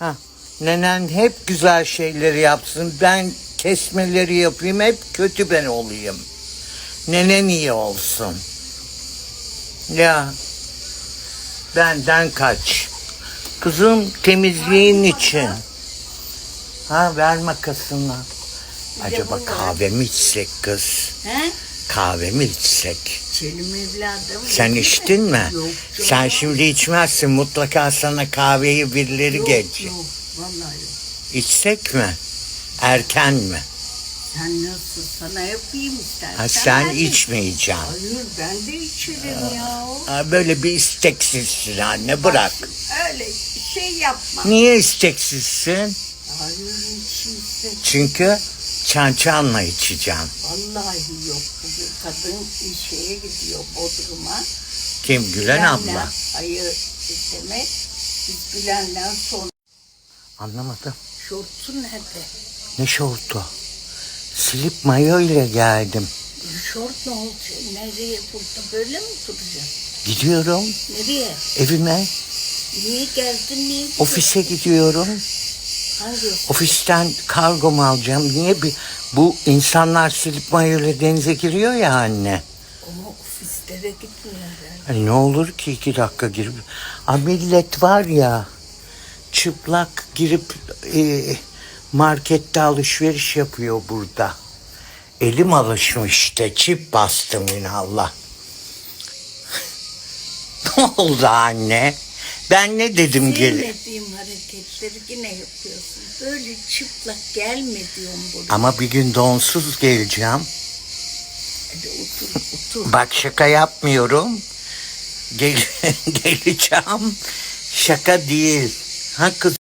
Ha, nenen hep güzel şeyleri yapsın. Ben kesmeleri yapayım hep kötü ben olayım. Nenen iyi olsun. Ya benden kaç. Kızım temizliğin için. Ha ver makasını. Acaba kahve mi içsek kız? He? Kahve mi içsek? Selim evladım. Sen içtin mi? Yok. Sen şimdi içmezsin. Mutlaka sana kahveyi birileri yok, gelecek. Yok vallahi yok. İçsek mi? Erken mi? Sen nasıl sana yapayım istersen. Ha, sen hadi. içmeyeceksin. Hayır ben de içerim ya. Ha, böyle bir isteksizsin anne bırak. Öyle şey yapma. Niye isteksizsin? Hayır içilsin. Çünkü çan çanla içeceğim. Vallahi yok. Bugün kadın bir şeye gidiyor Bodrum'a. Kim? Gülen abla. Hayır demek. Biz Gülen'den sonra. Anlamadım. Şortu nerede? Ne şortu? Slip mayo ile geldim. Şort ne olacak? Nereye burada böyle mi duracak? Gidiyorum Nereye? evime. Niye geldin? Niye? Ofise gidiyorum. Hangi? Ofisten kargomu alacağım. Niye bir bu insanlar slip mayo ile denize giriyor ya anne. Ama ofislere gitmiyor herhalde. Hani ne olur ki iki dakika girip. A millet var ya çıplak girip e, markette alışveriş yapıyor burada. Elim alışmış işte çip bastım yine Allah. ne oldu anne? Ben ne dedim geri? Sevmediğim hareketleri yine yapıyorsun. Böyle çıplak gelme diyorum buraya. Ama bir gün donsuz geleceğim. Hadi otur otur. Bak şaka yapmıyorum. Gel geleceğim. Şaka değil. Ha kız